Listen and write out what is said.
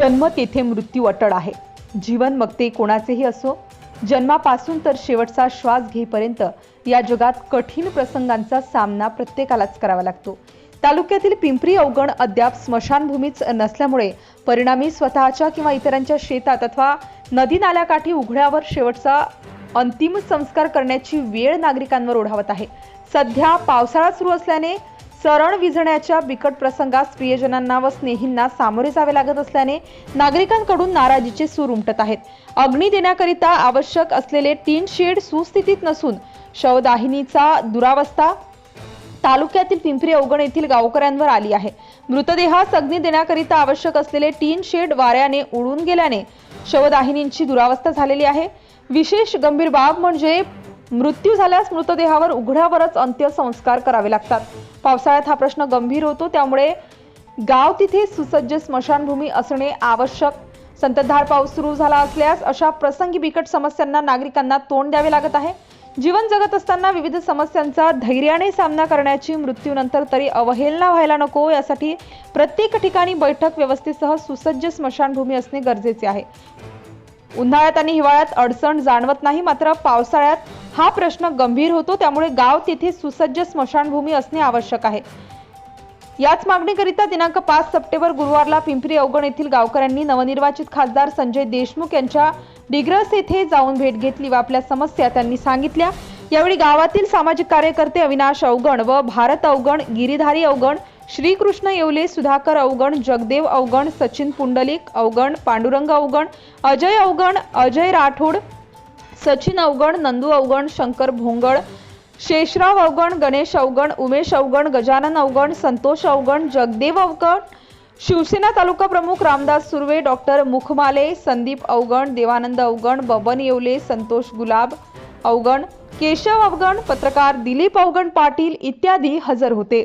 जन्म तेथे मृत्यू अटळ आहे. जीवन मग ते कोणाचेही असो जन्मापासून तर शेवटचा श्वास घेईपर्यंत या जगात कठीण प्रसंगांचा सामना प्रत्येकालाच करावा लागतो. तालुक्यातील पिंपरी अवगण अद्याप स्मशानभूमीच नसल्यामुळे परिणामी स्वतःच्या किंवा इतरांच्या शेतात अथवा नदी नाल्याकाठी उघड्यावर शेवटचा अंतिम संस्कार करण्याची वेळ नागरिकांवर ओढावत आहे. सध्या पावसाळा सुरू असल्याने सरण विझण्याच्या बिकट प्रसंगात प्रियजनांना व स्नेहींना सामोरे जावे लागत असल्याने नागरिकांकडून नाराजीचे सूर उमटत आहेत. अग्नी देण्याकरिता आवश्यक असलेले टीन शेड सुस्थितीत नसून शवदाहिनीचा दुरावस्था तालुक्यातील पिंपरी अवगण येथील गावकऱ्यांवर आली आहे. मृतदेहास अग्नी देण्याकरिता आवश्यक असलेले टीन शेड वाऱ्याने उडून गेल्याने शवदाहिनींची दुरावस्था झालेली आहे. विशेष गंभीर बाब म्हणजे मृत्यू झाल्यास मृतदेहावर उघड्यावरच अंत्यसंस्कार करावे लागतात. पावसाळ्यात हा प्रश्न गंभीर होतो त्यामुळे गाव तिथे सुसज्ज स्मशानभूमी असणे आवश्यक. संततधार पाऊस सुरू झाला असल्यास अशा प्रसंगी बिकट समस्यांना नागरिकांना तोंड द्यावे लागत आहे. जीवन जगत असताना विविध समस्यांचा धैर्याने सामना करण्याची मृत्यूनंतर तरी अवहेलना व्हायला नको यासाठी प्रत्येक ठिकाणी बैठक व्यवस्थेसह सुसज्ज स्मशानभूमी असणे गरजेचे आहे. उन्हाळ्यात आणि हिवाळ्यात अडचण जाणवत नाही मात्र पावसाळ्यात हा प्रश्न गंभीर होतो. त्यामुळे गाव तेथे सुसज्ज स्मशानभूमी असणे आवश्यक आहे. याच मागणीकरिता दिनांक पाच सप्टेंबर गुरुवारला पिंपरी अवगण येथील गावकऱ्यांनी नवनिर्वाचित खासदार संजय देशमुख यांच्या डिग्रस येथे जाऊन भेट घेतली व आपल्या समस्या त्यांनी सांगितल्या. यावेळी गावातील सामाजिक कार्यकर्ते अविनाश अवगण व भारत अवगण गिरीधारी अवगण श्रीकृष्ण येवले सुधाकर अवगण जगदेव अवगण सचिन पुंडलिक अवगण पांडुरंग अवगण अजय अवगण अजय राठोड सचिन अवगण नंदू अवगण शंकर भोंगळ शेषराव अवगण गणेश अवगण उमेश अवगण गजानन अवगण संतोष अवगण जगदेव अवगण शिवसेना तालुका प्रमुख रामदास सुर्वे डॉक्टर मुखमाले संदीप अवगण देवानंद अवगण बबन येवले संतोष गुलाब अवगण केशव अवगण पत्रकार दिलीप अवगण पाटील इत्यादी हजर होते.